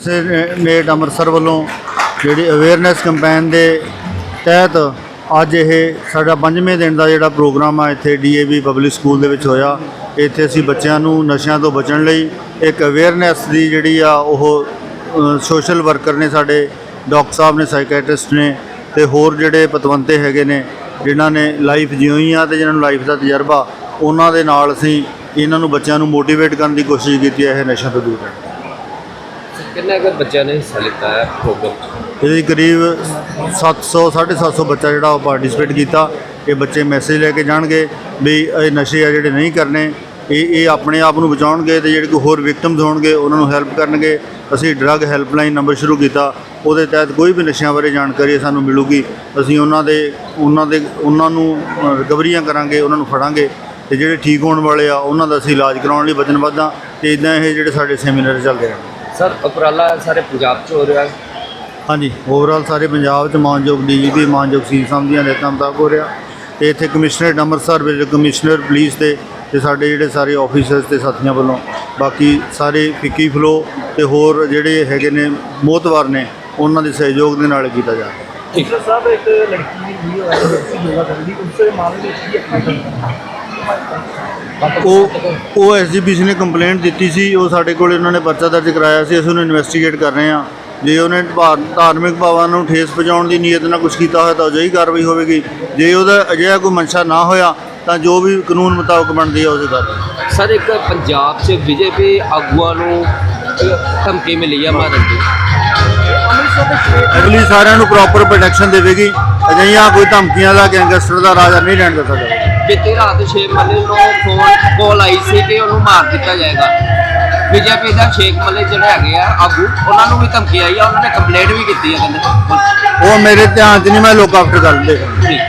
Net Amritsar ਵੱਲੋਂ ਜਿਹੜੀ awareness campaign ਦੇ ਤਹਿਤ ਅੱਜ ਇਹ ਸਾਡਾ ਪੰਜਵੇਂ ਦਿਨ ਦਾ ਜਿਹੜਾ ਪ੍ਰੋਗਰਾਮ ਆ, ਇੱਥੇ ਡੀਏਵੀ ਪਬਲਿਕ ਸਕੂਲ ਦੇ ਵਿੱਚ ਹੋਇਆ। ਇੱਥੇ ਅਸੀਂ ਬੱਚਿਆਂ ਨੂੰ ਨਸ਼ਿਆਂ ਤੋਂ ਬਚਣ ਲਈ ਇੱਕ ਅਵੇਅਰਨੈਸ ਦੀ ਜਿਹੜੀ ਆ, ਉਹ ਸੋਸ਼ਲ ਵਰਕਰ ਨੇ ਸਾਡੇ ਡਾਕਟਰ ਸਾਹਿਬ ਨੇ ਸਾਈਕੈਟ੍ਰਿਸਟ ਨੇ ਤੇ ਹੋਰ ਜਿਹੜੇ ਪਤਵੰਤੇ ਹੈਗੇ ਨੇ, ਜਿਨ੍ਹਾਂ ਨੇ ਲਾਈਫ ਜਿਉਈ ਆ ਤੇ ਜਿਨ੍ਹਾਂ ਨੂੰ ਲਾਈਫ ਦਾ ਤਜਰਬਾ, ਉਹਨਾਂ ਦੇ ਨਾਲ ਅਸੀਂ ਇਹਨਾਂ ਨੂੰ ਬੱਚਿਆਂ ਨੂੰ ਮੋਟੀਵੇਟ ਕਰਨ ਦੀ ਕੋਸ਼ਿਸ਼ ਕੀਤੀ ਹੈ ਇਹ ਨਸ਼ਿਆਂ ਤੋਂ ਦੂਰ ਰਹਿਣ ਕਿੰਨੇ ਕੁ ਬੱਚਿਆਂ ਨੇ ਹਿੱਸਾ ਲਿੱਤਾ ਹੈ ਪ੍ਰੋਗਰਾਮ 'ਚ? ਇਹਦੇ ਕਰੀਬ 700 750 ਬੱਚਾ ਜਿਹੜਾ ਉਹ ਪਾਰਟਿਸਿਪੇਟ ਕੀਤਾ। ਇਹ ਬੱਚੇ ਮੈਸੇਜ ਲੈ ਕੇ ਜਾਣਗੇ ਵੀ ਇਹ ਨਸ਼ੇ ਆ ਜਿਹੜੇ ਨਹੀਂ ਕਰਨੇ। ਇਹ ਇਹ ਆਪਣੇ ਆਪ ਨੂੰ ਬਚਾਉਣਗੇ ਤੇ ਜਿਹੜੇ ਕੋਈ ਹੋਰ ਵਿਕਟਮਸ ਹੋਣਗੇ, ਉਹਨਾਂ ਨੂੰ ਹੈਲਪ ਕਰਨਗੇ। ਅਸੀਂ ਡਰੱਗ ਹੈਲਪਲਾਈਨ ਨੰਬਰ ਸ਼ੁਰੂ ਕੀਤਾ। ਉਹਦੇ ਤਹਿਤ ਕੋਈ ਵੀ ਨਸ਼ਿਆਂ ਬਾਰੇ ਜਾਣਕਾਰੀ ਸਾਨੂੰ ਮਿਲੂਗੀ। ਅਸੀਂ ਉਹਨਾਂ ਦੇ ਉਹਨਾਂ ਦੇ, ਉਹਨਾਂ ਨੂੰ ਰਿਕਵਰੀਆਂ ਕਰਾਂਗੇ, ਉਹਨਾਂ ਨੂੰ ਫੜਾਂਗੇ। ਤੇ ਜਿਹੜੇ ਠੀਕ ਹੋਣ ਵਾਲੇ ਆ, ਉਹਨਾਂ ਦਾ ਅਸੀਂ ਇਲਾਜ ਕਰਾਉਣ ਲਈ ਵਚਨਬੱਧ ਹਾਂ। ਤੇ ਇਦਾਂ ਇਹ ਜਿਹੜੇ ਸਾਡੇ ਸੈਮੀਨਾਰ ਚੱਲਦੇ ਰਹਿਣਗੇ। ਸਰ ਉਪਰਾਲਾ ਸਾਰੇ ਪੰਜਾਬ 'ਚ ਹੋ ਰਿਹਾ ਹੈ। ਹਾਂਜੀ ਓਵਰਆਲ ਸਾਰੇ ਪੰਜਾਬ 'ਚ ਮਾਨਯੋਗ ਡੀਜੀਪੀ ਮਾਨਯੋਗ ਸੀ ਦੀਆਂ ਹਦਾਇਤਾਂ ਮੁਤਾਬਕ ਹੋ ਰਿਹਾ। ਤੇ ਇੱਥੇ ਕਮਿਸ਼ਨਰੇਟ ਅੰਮ੍ਰਿਤਸਰ ਵਿੱਚ ਕਮਿਸ਼ਨਰ ਪੁਲਿਸ ਦੇ ਤੇ ਸਾਡੇ ਜਿਹੜੇ ਸਾਰੇ ਆਫੀਸਰਸ ਤੇ ਸਾਥੀਆਂ ਵੱਲੋਂ ਬਾਕੀ ਸਾਰੇ ਫਿੱਕੀ ਫਲੋ ਤੇ ਹੋਰ ਜਿਹੜੇ ਹੈਗੇ ਨੇ ਮੋਤਵਾਰ ਨੇ ਉਹਨਾਂ ਦੇ ਸਹਿਯੋਗ ਦੇ ਨਾਲ ਕੀਤਾ ਜਾ ਰਿਹਾ। ਠੀਕ। ਸਾਹਿਬ ਇੱਕ ਲੜਕੀ ਦੀ ਵੀਡੀਓ ਆਈ ਹੈ ਯੋਗਾ ਕਰਨ ਦੀ ਉਸ ਦੇ ਮਾਮਲੇ ਵਿੱਚ ਕੀ ਆਪਣਾ ਉਹ ਉਹ ਐਸਜੀਪੀਸੀ ਨੇ ਕੰਪਲੇਂਟ ਦਿੱਤੀ ਸੀ ਉਹ ਸਾਡੇ ਕੋਲ ਉਹਨਾਂ ਨੇ ਪਰਚਾ ਦਰਜ ਕਰਾਇਆ ਸੀ ਅਸੀਂ ਉਹਨੂੰ ਇਨਵੈਸਟੀਗੇਟ ਕਰ ਰਹੇ ਹਾਂ। ਜੇ ਉਹਨੇ ਧਾਰਮਿਕ ਭਾਵਾਂ ਨੂੰ ਠੇਸ ਪਹੁੰਚਾਉਣ ਦੀ ਨੀਅਤ ਨਾਲ ਕੁਝ ਕੀਤਾ ਹੋਇਆ ਤਾਂ ਅਜਿਹੀ ਕਾਰਵਾਈ ਹੋਵੇਗੀ। ਜੇ ਉਹਦਾ ਅਜਿਹਾ ਕੋਈ ਮਨਸ਼ਾ ਨਾ ਹੋਇਆ ਤਾਂ ਜੋ ਵੀ ਕਾਨੂੰਨ ਮੁਤਾਬਕ ਬਣਦੀ ਹੈ ਉਹਦੇ ਕਰ ਸਰ ਇੱਕ ਪੰਜਾਬ 'ਚ ਬੀਜੇਪੀ ਆਗੂਆਂ ਨੂੰ ਧਮਕੀ ਮਿਲੀ ਹੈ ਮਾਰਨ ਦੀ। ਅਗਲੀ ਸਾਰਿਆਂ ਨੂੰ ਪ੍ਰੋਪਰ ਪ੍ਰੋਟੈਕਸ਼ਨ ਦੇਵੇਗੀ। ਅਜਿਹੀਆਂ ਕੋਈ ਧਮਕੀਆਂ ਦਾ ਗੈਂਗਸਟਰ ਦਾ ਰਾਜਾ ਨਹੀਂ ਰਹਿਣ ਦਿੱਤਾ ਜਾਵੇਗਾ ਬੀਤੀ ਰਾਤ ਸ਼ੇਖ ਮੱਲੇ ਨੂੰ ਫੋਨ ਕਾਲ ਆਈ ਸੀ ਕਿ ਉਹਨੂੰ ਮਾਰ ਦਿੱਤਾ ਜਾਏਗਾ। ਬੀਜੇਪੀ ਦਾ ਸ਼ੇਖ ਮੱਲੇ ਜਿਹੜੇ ਹੈਗੇ ਆ ਆਗੂ ਉਹਨਾਂ ਨੂੰ ਵੀ ਧਮਕੀ ਆਈ ਆ ਉਹਨਾਂ ਨੇ ਕੰਪਲੇਂਟ ਵੀ ਕੀਤੀ ਹੈ ਕਹਿੰਦੇ। ਉਹ ਮੇਰੇ ਧਿਆਨ 'ਚ ਨਹੀਂ ਮੈਂ ਲੋਕ ਆਫਟਰ ਗੱਲ ਦੇ ਠੀਕ।